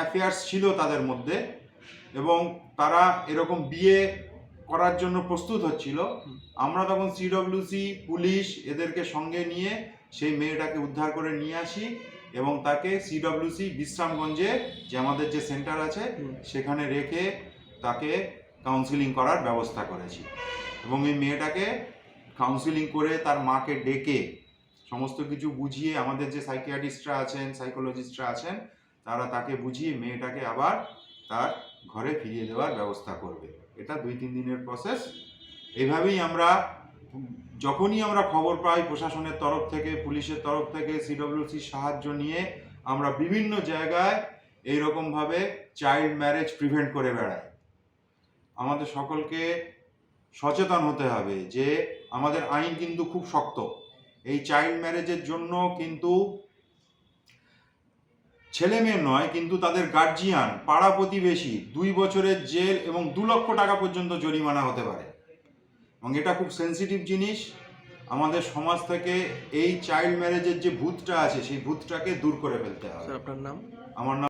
Affairs ছিল তাদের মধ্যে এবং তারা এরকম বিয়ে করার জন্য প্রস্তুত হচ্ছিল। আমরা তখন সিডব্লিউসি পুলিশ এদেরকে সঙ্গে নিয়ে সেই মেয়েটাকে উদ্ধার করে নিয়ে আসি এবং তাকে সিডব্লিউসি বিশ্রামগঞ্জে, যে আমাদের যে সেন্টার আছে, সেখানে রেখে তাকে কাউন্সিলিং করার ব্যবস্থা করেছি। এবং এই মেয়েটাকে কাউন্সিলিং করে তার মাকে ডেকে সমস্ত কিছু বুঝিয়ে আমাদের যে সাইকিয়াট্রিস্টরা আছেন সাইকোলজিস্টরা আছেন তারা তাকে বুঝিয়ে মেয়েটাকে আবার তার ঘরে ফিরিয়ে দেওয়ার ব্যবস্থা করবে। এটা দুই তিন দিনের প্রসেস এইভাবেই আমরা, যখনই আমরা খবর পাই প্রশাসনের তরফ থেকে, পুলিশের তরফ থেকে সিডব্লিউসির সাহায্য নিয়ে আমরা বিভিন্ন জায়গায় এইরকমভাবে চাইল্ড ম্যারেজ প্রিভেন্ট করে বেড়াই। আমাদের সকলকে সচেতন হতে হবে যে আমাদের আইন কিন্তু খুব শক্ত। এই চাইল্ড ম্যারেজের জন্য কিন্তু ছেলে মেয়ে নয় কিন্তু তাদের গার্জিয়ান পাড়া প্রতিবেশী দুই বছরের জেল এবং দু লক্ষ টাকা পর্যন্ত জরিমানা হতে পারে। এবং এটা খুব সেন্সিটিভ জিনিস। আমাদের সমাজ থেকে এই চাইল্ড ম্যারেজের যে ভূতটা আছে সেই ভূতটাকে দূর করে ফেলতে হবে। আপনার নাম? আমার নাম